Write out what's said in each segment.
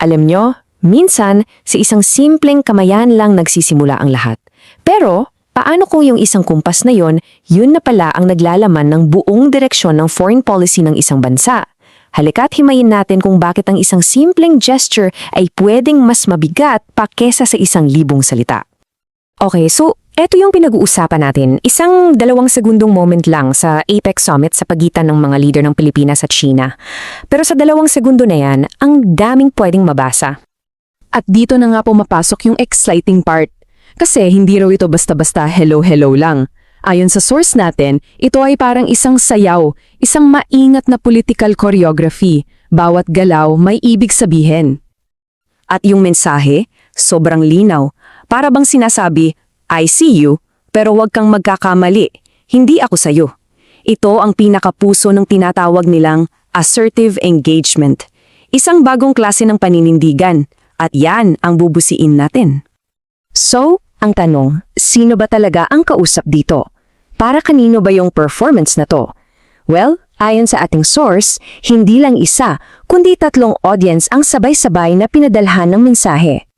Alam nyo, minsan, sa isang simpleng kamayan lang nagsisimula ang lahat. Pero, paano kung yung isang kumpas na yon, yun na pala ang naglalaman ng buong direksyon ng foreign policy ng isang bansa? Halika't himayin natin kung bakit ang isang simpleng gesture ay pwedeng mas mabigat pa kesa sa isang libong salita. Okay, so eto yung pinag-uusapan natin. Isang dalawang segundong moment lang sa APEC Summit sa pagitan ng mga leader ng Pilipinas at China. Pero sa dalawang segundo na yan, ang daming pwedeng mabasa. At dito na nga pumapasok yung exciting part. Kasi hindi raw ito basta-basta hello-hello lang. Ayon sa source natin, ito ay parang isang sayaw, isang maingat na political choreography. Bawat galaw may ibig sabihin. At yung mensahe, sobrang linaw. Para bang sinasabi, I see you, pero huwag kang magkakamali. Hindi ako sayo. Ito ang pinakapuso ng tinatawag nilang assertive engagement. Isang bagong klase ng paninindigan. At yan ang bubusiin natin. So, ang tanong, sino ba talaga ang kausap dito? Para kanino ba yung performance na to? Well, ayon sa ating source, hindi lang isa, kundi tatlong audience ang sabay-sabay na pinadalhan ng mensahe.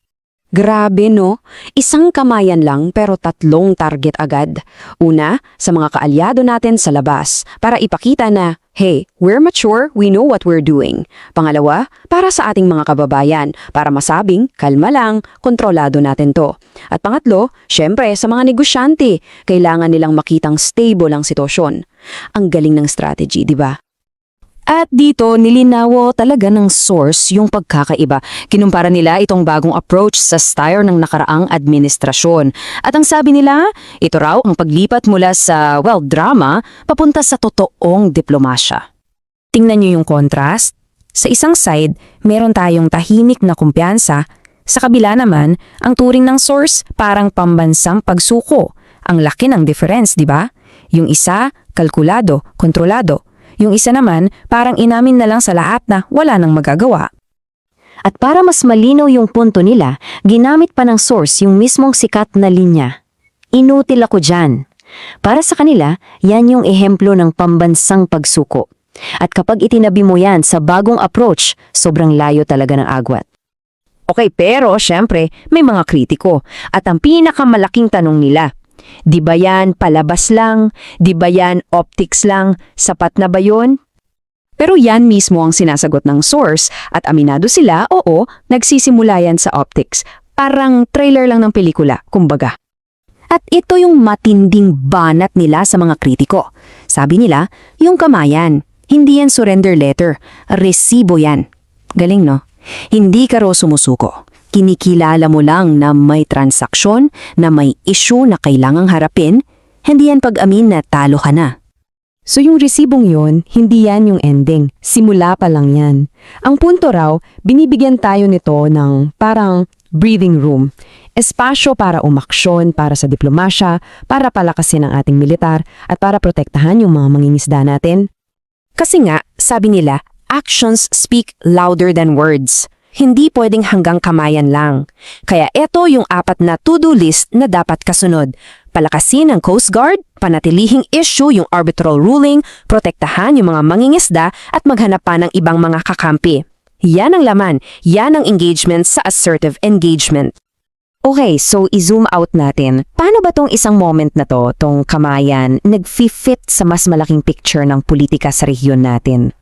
Grabe no, isang kamayan lang pero tatlong target agad. Una, sa mga kaalyado natin sa labas para ipakita na, hey, we're mature, we know what we're doing. Pangalawa, para sa ating mga kababayan para masabing, kalma lang, kontrolado natin to. At pangatlo, syempre sa mga negosyante, kailangan nilang makitang stable ang sitwasyon. Ang galing ng strategy, di ba? At dito, nilinawo talaga ng source yung pagkakaiba. Kinumpara nila itong bagong approach sa style ng nakaraang administrasyon. At ang sabi nila, ito raw ang paglipat mula sa, well, drama, papunta sa totoong diplomasya. Tingnan niyo yung contrast. Sa isang side, meron tayong tahimik na kumpiyansa. Sa kabila naman, ang turing ng source parang pambansang pagsuko. Ang laki ng difference, di ba? Yung isa, kalkulado, kontrolado. Yung isa naman, parang inamin na lang sa lahat na wala nang magagawa. At para mas malinaw yung punto nila, ginamit pa ng source yung mismong sikat na linya. Inutil ako dyan. Para sa kanila, yan yung ehemplo ng pambansang pagsuko. At kapag itinabi mo yan sa bagong approach, sobrang layo talaga ng agwat. Okay, pero syempre, may mga kritiko. At ang pinakamalaking tanong nila, Di ba yan palabas lang? Di ba yan optics lang? Sapat na ba yun? Pero yan mismo ang sinasagot ng source at aminado sila, oo, nagsisimula yan sa optics. Parang trailer lang ng pelikula, kumbaga. At ito yung matinding banat nila sa mga kritiko. Sabi nila, yung kamayan, hindi yan surrender letter, resibo yan. Galing no? Hindi ka raw sumusuko. Kinikilala mo lang na may transaksyon, na may issue na kailangang harapin, hindi yan pag-amin na talo ka na. So yung resibong yon, hindi yan yung ending. Simula pa lang yan. Ang punto raw, binibigyan tayo nito ng parang breathing room. Espasyo para umaksyon, para sa diplomasya, para palakasin ang ating militar, at para protektahan yung mga mangingisda natin. Kasi nga, sabi nila, actions speak louder than words. Hindi pwedeng hanggang kamayan lang. Kaya ito yung apat na to-do list na dapat kasunod. Palakasin ang Coast Guard, panatilihing issue yung arbitral ruling, protektahan yung mga mangingisda at maghanap pa ng ibang mga kakampi. Yan ang laman, yan ang engagement sa assertive engagement. Okay, so i-zoom out natin. Paano ba tong isang moment na to, tong kamayan, nag-fit sa mas malaking picture ng politika sa rehiyon natin?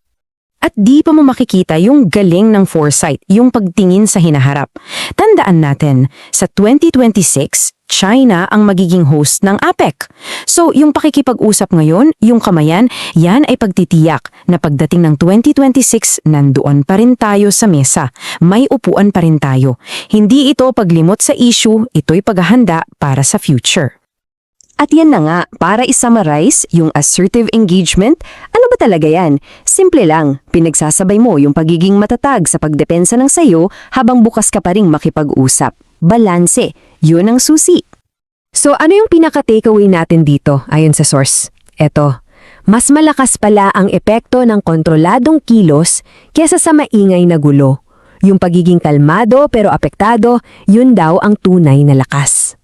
At di pa mo makikita yung galing ng foresight, yung pagtingin sa hinaharap. Tandaan natin, sa 2026, China ang magiging host ng APEC. So, yung pakikipag-usap ngayon, yung kamayan, yan ay pagtitiyak na pagdating ng 2026, nandoon pa rin tayo sa mesa. May upuan pa rin tayo. Hindi ito paglimot sa issue, ito'y paghahanda para sa future. At yan na nga, para isummarize yung assertive engagement, ano ba talaga yan? Simple lang, pinagsasabay mo yung pagiging matatag sa pagdepensa ng sayo habang bukas ka pa ring makipag-usap. Balanse, yun ang susi. So ano yung pinaka-takeaway natin dito ayon sa source? Eto, mas malakas pala ang epekto ng kontroladong kilos kesa sa maingay na gulo. Yung pagiging kalmado pero apektado, yun daw ang tunay na lakas.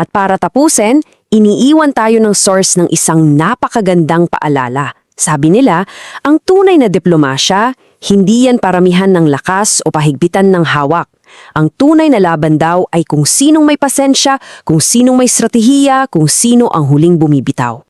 At para tapusin, iniiwan tayo ng source ng isang napakagandang paalala. Sabi nila, ang tunay na diplomasya, Hindi yan paramihan ng lakas o pahigpitan ng hawak. Ang tunay na laban daw ay kung sinong may pasensya, kung sinong may strategiya, kung sino ang huling bumibitaw.